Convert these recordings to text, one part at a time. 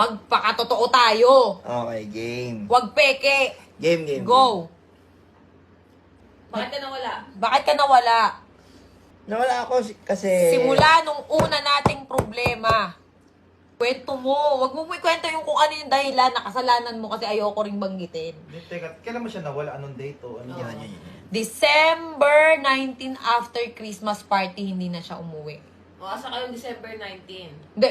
Magpakatotoo tayo. Okay, game. Huwag peke. Game, game. Go. Bakit ka nawala? Bakit ka nawala? Nawala ako si- kasi... Simula nung una nating problema. Kwento mo. Huwag mo mo ikwento yung kung ano yung dahilan na kasalanan mo kasi ayoko ring banggitin. Hindi, Teka, kailan mo siya nawala? Anong date o ano? Yan, yan, yan. December 19 after Christmas party, hindi na siya umuwi. O, asa kayo December 19? Hindi.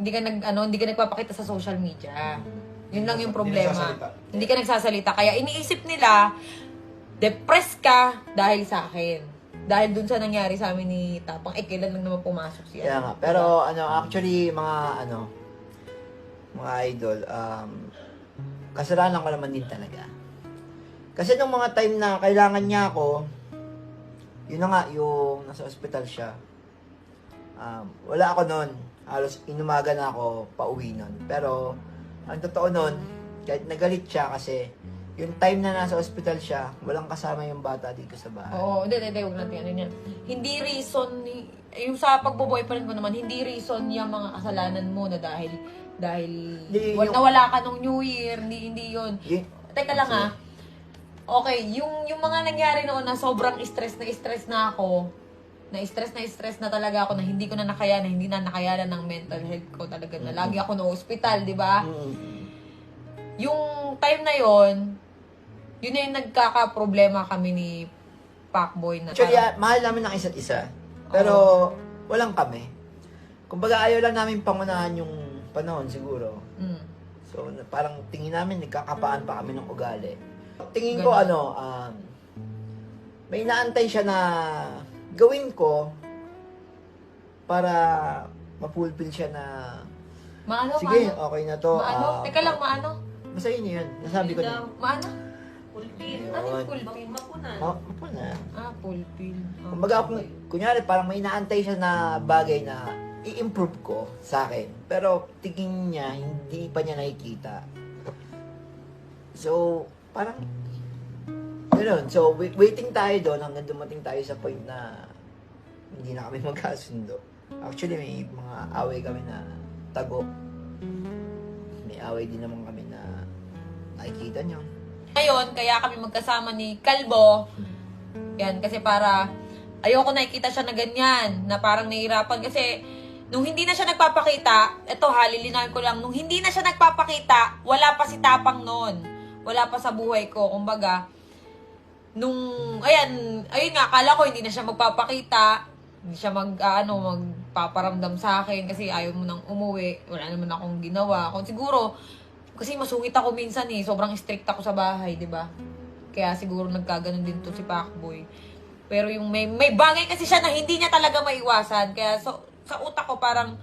hindi ka nag ano, hindi ka nagpapakita sa social media. Yun lang yung problema. Hindi ka nagsasalita. Kaya iniisip nila, depressed ka dahil sa akin. Dahil dun sa nangyari sa amin ni Tapang, eh, kailan lang naman pumasok siya. Kaya nga. Pero ano, actually, mga ano, mga idol, um, kasalanan ko naman din talaga. Kasi nung mga time na kailangan niya ako, yun na nga, yung nasa ospital siya. Um, wala ako noon. Halos inumaga na ako pauwi noon. Pero, ang totoo noon, kahit nagalit siya kasi yung time na nasa ospital siya, walang kasama yung bata dito sa bahay. Oo, hindi, hindi, huwag natin ano yan. Hindi reason, yung sa pagbo-boyfriend mo naman, hindi reason yung mga kasalanan mo na dahil, dahil, Hindi, wal, yung- nawala ka nung New Year, hindi, hindi yun. Yun, Teka lang ah. Okay, yung yung mga nangyari noon na sobrang stress na stress na ako, na stress na stress na talaga ako na hindi ko na nakayanan, hindi na nakayanan ng mental health ko talaga na lagi ako na hospital, di ba? Yung time na yon, yun na yung nagkaka-problema kami ni Pacboy na Actually, parang- ah, mahal namin ng isa't isa. Pero, walang kami. Kumbaga, ayaw lang namin pangunahan yung panahon siguro. Mm. So, na- parang tingin namin, nagkakapaan pa kami ng ugali. Tingin ko, Ganun. ano, um, may naantay siya na gawin ko para mapulpil siya na, Maano, sige, maano? okay na to. Maano? ah, Teka lang, maano? Basta yun yun. Nasabi ko na. Maano? Pulpin. Yun. Ano yung pulpin? Mapunan. Oh, na. Ah, pulpin. Ah. Kumbaga, kung, kunyari, parang may naantay siya na bagay na i-improve ko sa akin. Pero tingin niya, hindi pa niya nakikita. So, parang, ganoon. So, wait- waiting tayo doon hanggang dumating tayo sa point na hindi na kami magkasundo. Actually, may mga away kami na tago. May away din naman kami na nakikita niyo. Ngayon, kaya kami magkasama ni Kalbo. Yan, kasi para ayoko nakikita siya na ganyan, na parang nahihirapan. Kasi nung hindi na siya nagpapakita, eto ha, lilinawin ko lang, nung hindi na siya nagpapakita, wala pa si Tapang noon. Wala pa sa buhay ko. Kumbaga, nung, ayan, ayun nga, akala ko hindi na siya magpapakita. Hindi siya mag, ah, ano, magpaparamdam sa akin kasi ayaw mo nang umuwi. Wala naman akong ginawa. Kung siguro, kasi masungit ako minsan eh. Sobrang strict ako sa bahay, di ba? Kaya siguro nagkaganon din to si Pacboy. Pero yung may, may bagay kasi siya na hindi niya talaga maiwasan. Kaya so, sa utak ko parang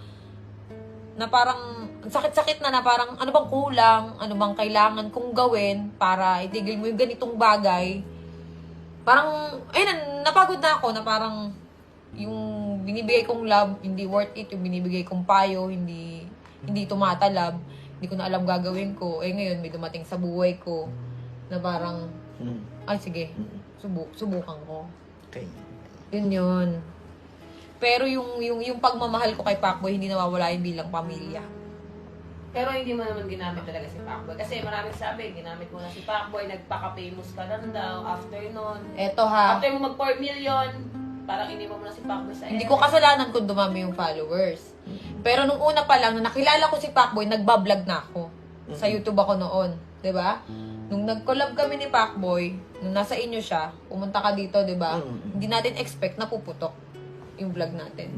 na parang ang sakit-sakit na na parang ano bang kulang, ano bang kailangan kong gawin para itigil mo yung ganitong bagay. Parang, ayun, napagod na ako na parang yung binibigay kong love, hindi worth it. Yung binibigay kong payo, hindi hindi tumatalab. Hindi ko na alam gagawin ko. Eh ngayon, may dumating sa buhay ko na parang, Hmm. ay sige, Hmm. subu subukan ko. Okay. Yun yun. Pero yung, yung, yung pagmamahal ko kay Pacboy, hindi nawawala yung bilang pamilya. Pero hindi mo naman ginamit talaga si Pacboy. Kasi maraming sabi, ginamit mo na si Pacboy, nagpaka-famous ka lang daw after nun. Eto ha, After mo mag 4 million, parang hindi mo na si Pacboy sa hindi ko kasalanan kung dumami yung followers. Pero nung una pa lang, nung nakilala ko si Pacboy, nagbablog na ako. Sa YouTube ako noon. 'di ba? Nung nag-collab kami ni Pacboy, nung nasa inyo siya, pumunta ka dito, 'di ba? Mm. Hindi natin expect na puputok yung vlog natin.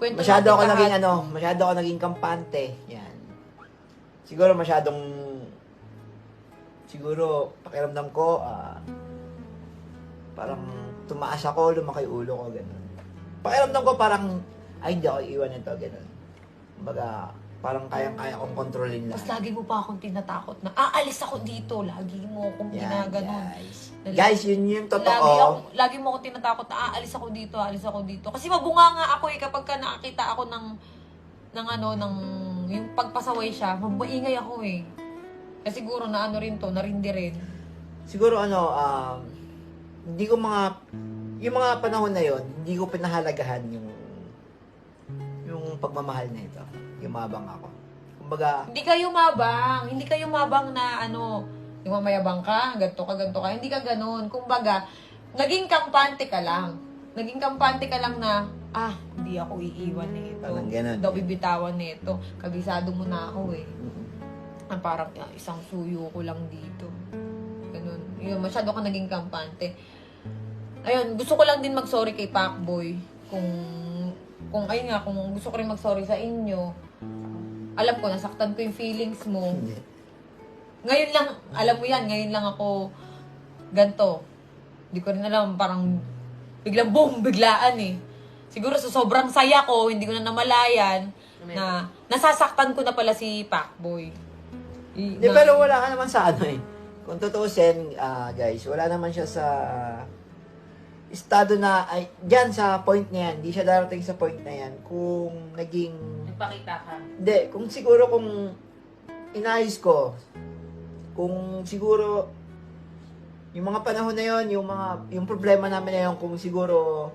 Kwento Masyado natin ako lahat. naging ano, masyado ako naging kampante. Yan. Siguro masyadong siguro pakiramdam ko ah, parang tumaas ako, lumaki ulo ko ganun. Pakiramdam ko parang ay hindi ako iwan nito ganun. Kumbaga, parang kayang-kaya kong kontrolin Mas lahat. lagi mo pa akong tinatakot na, aalis ako dito. Lagi mo akong Yan, ginaganon. guys. Guys, yun yung Lagi, ako, totoo. lagi mo ako tinatakot na aalis ako dito, aalis ako dito. Kasi mabunga nga ako eh kapag ka nakakita ako ng ng ano, ng yung pagpasaway siya, mabaingay ako eh. Kasi siguro na ano rin to, narindi rin. Siguro ano, um, hindi ko mga, yung mga panahon na yon hindi ko pinahalagahan yung, yung pagmamahal na ito. Yumabang ako. Kumbaga, Hindi ka yumabang, hindi ka yumabang na ano, yung mamayabang ka, ganto ka, ganto ka. Hindi ka ganun. Kumbaga, naging kampante ka lang. Naging kampante ka lang na, ah, hindi ako iiwan nito. Parang ganun. Daw bibitawan nito. Kabisado mo na ako eh. Ah, parang ah, isang suyo ko lang dito. Ganun. Yun, masyado ka naging kampante. Ayun, gusto ko lang din mag-sorry kay Pacboy. Kung, kung ayun nga, kung gusto ko rin mag-sorry sa inyo. Alam ko, nasaktan ko yung feelings mo. Ngayon lang, alam mo yan, ngayon lang ako ganto. Hindi ko rin alam, parang biglang boom, biglaan eh. Siguro sa sobrang saya ko, hindi ko na namalayan na nasasaktan ko na pala si Pacboy. I- Hindi, na- pero wala ka naman sa ano eh. Kung tutusin, ah, guys, wala naman siya sa estado na, ay, dyan sa point na yan, hindi siya darating sa point na yan kung naging, Nagpakita ka. hindi, kung siguro kung inayos ko, kung siguro, yung mga panahon na yon yung mga, yung problema namin na yun, kung siguro,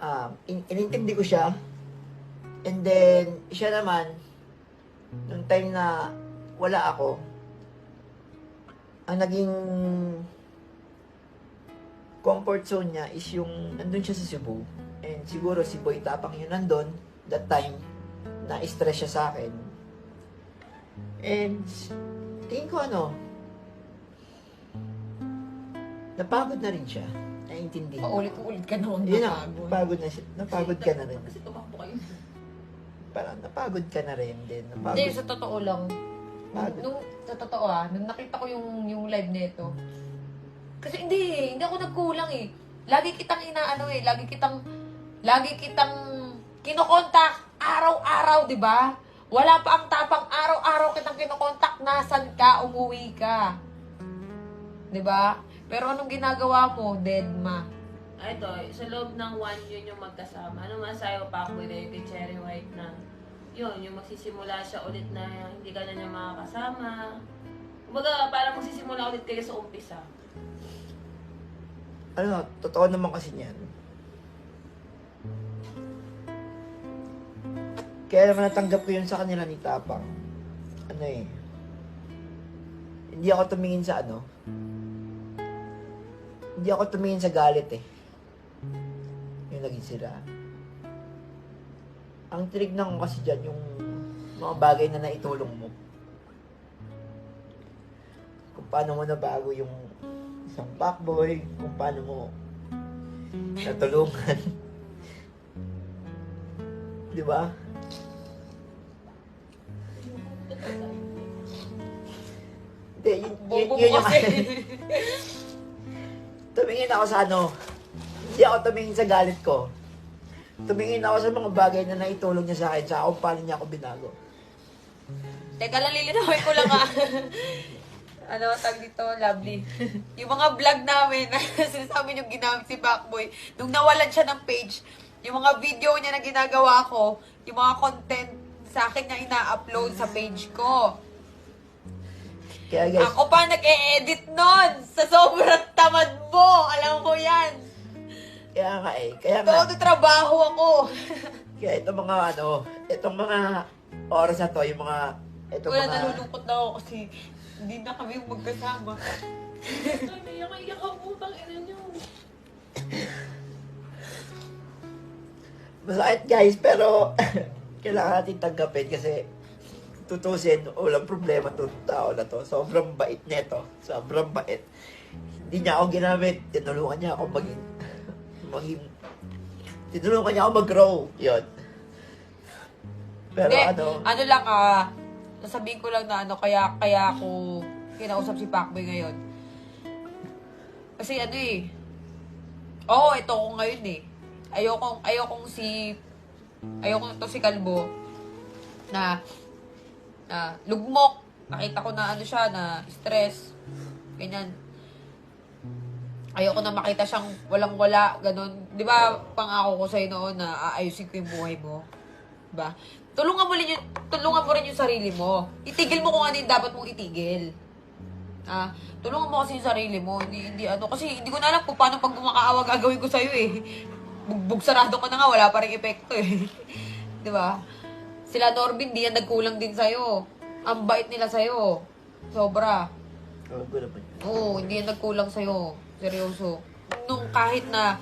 ah, in- inintindi ko siya, and then, siya naman, nung time na wala ako, ang naging comfort zone niya is yung nandun siya sa Cebu. And siguro si Boy Tapang yun nandun, that time, na-stress siya sa akin. And, tingin ko ano, napagod na rin siya. Naiintindihan. Paulit-ulit ka naman Yun na, napagod. na siya. Napagod ka na rin. Kasi tumakbo kayo. Parang napagod ka na rin din. Hindi, Napagod. sa totoo lang. Pagod. Nung, sa totoo ah, nung nakita ko yung, yung live nito, kasi hindi eh, hindi ako nagkulang eh. Lagi kitang inaano eh, lagi kitang, lagi kitang kinokontak araw-araw, di ba? Wala pa ang tapang araw-araw kitang kinokontak, nasan ka, umuwi ka. Di ba? Pero anong ginagawa mo, dead ma? Ah, Ito, sa loob ng one yun yung magkasama. Ano masayo pa ako yung kay Cherry White na yun, yung magsisimula siya ulit na hindi ka na niya makakasama. Kumbaga, parang magsisimula ulit kayo sa umpisa. ano, totoo naman kasi niyan. Kaya naman natanggap ko yun sa kanila ni Tapang. Ano eh. Hindi ako tumingin sa ano. Hindi ako tumingin sa galit eh. Yung naging sira. Ang tinignan ko kasi dyan yung mga bagay na naitulong mo. Kung paano mo nabago yung isang backboy, kung paano mo natulungan. Di ba? Hindi, yun, yun, Bobo yun mo yung... kasi. tumingin ako sa ano. Hindi ako tumingin sa galit ko. Tumingin ako sa mga bagay na naitulong niya sa akin, sa kung paano niya ako binago. Teka lang, lilinawin ko lang ah. ano, tag dito, lovely. yung mga vlog namin, sinasabi yung ginamit si Backboy, nung nawalan siya ng page, yung mga video niya na ginagawa ko, yung mga content sa akin niya ina-upload sa page ko. Kaya guys, Ako pa nag-e-edit nun sa sobrang tamad mo. Alam ko yan. kaya nga eh, kaya nga, Todo trabaho ako. kaya itong mga ano, itong mga oras na to, yung mga, itong Wala, mga, nalulungkot na ako kasi hindi na kami magkasama. Ay, iyak iyak ang utang ina niyo. masakit guys, pero kailangan natin tanggapin kasi tutusin, walang problema to tao na to. Sobrang bait nito. Sobrang bait. Hindi niya ako ginamit. Tinulungan niya ako maging, maging, tinulungan niya ako mag-grow. Yun. Pero Hindi, ano, ano lang ah, sasabihin ko lang na ano, kaya, kaya ako kinausap si Pacboy ngayon. Kasi ano eh, oo, ito ko ngayon eh. Ayokong, ayokong si, ayokong to si Kalbo, na na lugmok. Nakita ko na ano siya, na stress. Ganyan. Ayoko na makita siyang walang-wala, ganun. Di ba, pangako ko sa'yo noon na aayusin ko yung buhay mo. Di ba? Tulungan mo, rin yung, tulungan mo rin yung sarili mo. Itigil mo kung ano yung dapat mong itigil. Ah, tulungan mo kasi yung sarili mo. Hindi, hindi ano. Kasi hindi ko na alam kung paano pag kumakaawa gagawin ko sa'yo eh. Bugbog sarado ka na nga, wala pa rin epekto eh. Di ba? Sila Norbin, di yan nagkulang din sa'yo. Ang bait nila sa'yo. Sobra. Oh, good. Oo, hindi yan nagkulang sa'yo. Seryoso. Nung kahit na,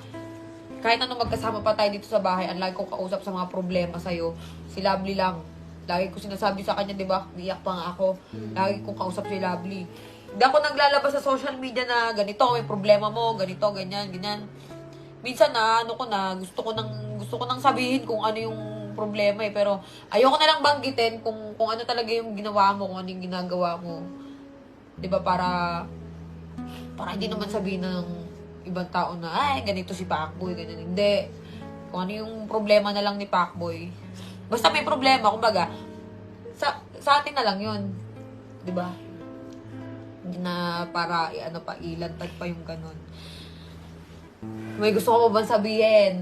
kahit na nung magkasama pa tayo dito sa bahay, ang lagi kong kausap sa mga problema sa'yo, si Lovely lang. Lagi ko sinasabi sa kanya, di ba? Iyak pa nga ako. Lagi kong kausap si Lovely. Hindi ako naglalabas sa social media na ganito, may problema mo, ganito, ganyan, ganyan. Minsan na, ano ko na, gusto ko nang, gusto ko nang sabihin kung ano yung problema eh. Pero ayoko na lang banggitin kung, kung ano talaga yung ginawa mo, kung ano yung ginagawa mo. Ba, para, para hindi naman sabihin ng ibang tao na, ay, ganito si Pacboy, ganyan. Hindi. Kung ano yung problema na lang ni Pacboy. Basta may problema, kumbaga, sa, sa atin na lang yun. Ba? Hindi na para, i- ano pa, ilantad pa yung ganun. May gusto ko ba bang sabihin?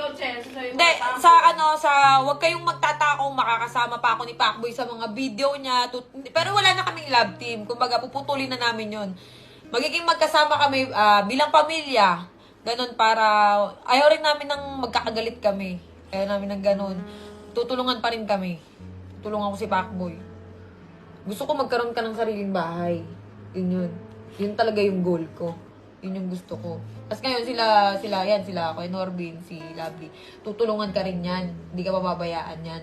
Ikaw, sasabihin mo Hindi, sa ano, sa, wag kayong magtatakong makakasama pa ako ni Pacboy sa mga video niya. Tut- pero wala na kaming love team. Kumbaga, puputulin na namin yon Magiging magkasama kami ah, bilang pamilya. Ganon para, ayaw rin namin ng magkakagalit kami. Ayaw namin ng ganon. Tutulungan pa rin kami. Tutulungan ko si Pacboy. Gusto ko magkaroon ka ng sariling bahay. Yun yun. Yun talaga yung goal ko. Yun yung gusto ko. Tapos ngayon sila, sila, yan, sila, Kuya Norbin, si Lovely. Tutulungan ka rin yan. Hindi ka mababayaan yan.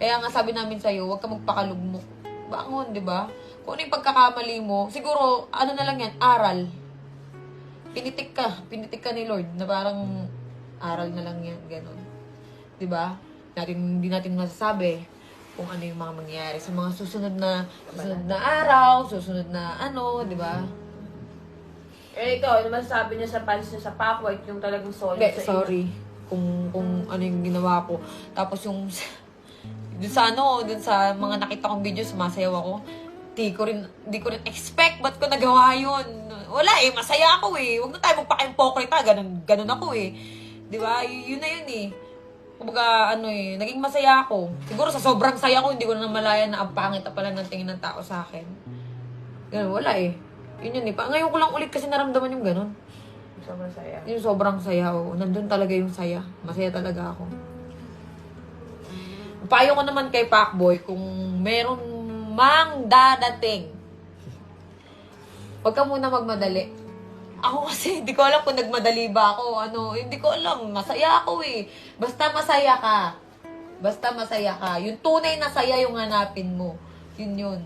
Kaya nga sabi namin sa'yo, huwag ka magpakalugmok. Bangon, di ba? Kung ano yung pagkakamali mo, siguro, ano na lang yan, aral. Pinitik ka. Pinitik ka ni Lord na parang aral na lang yan, ganun. Di ba? Natin, hindi natin masasabi kung ano yung mga mangyayari sa mga susunod na susunod na araw, susunod na ano, di ba? Eh, ikaw, ano masasabi niya sa fans niya sa Packwhite, yung talagang solid Hindi, sa sorry. Kung, kung ano yung ginawa ko. Tapos yung, dun sa ano, dun sa mga nakita kong videos, sumasayaw ako. Di ko rin, di ko rin expect, ba't ko nagawa yun? Wala eh, masaya ako eh. Huwag na tayo magpaka-impokrita, ganun, ganun ako eh. Di ba? Y- yun na yun eh. Kumbaga, ano eh, naging masaya ako. Siguro sa sobrang saya ko, hindi ko na namalayan na ang pangit na pala ng tingin ng tao sa akin. Ganun, wala eh. Yun yun eh. Pa, ngayon ko lang ulit kasi naramdaman yung ganun. Sobrang saya. Yung sobrang saya, oo. Nandun talaga yung saya. Masaya talaga ako. Payo ko naman kay Pacboy, kung meron mang dadating, huwag ka muna magmadali. Ako kasi, hindi ko alam kung nagmadali ba ako. Ano, hindi ko alam. Masaya ako eh. Basta masaya ka. Basta masaya ka. Yung tunay na saya yung hanapin mo. Yun yun.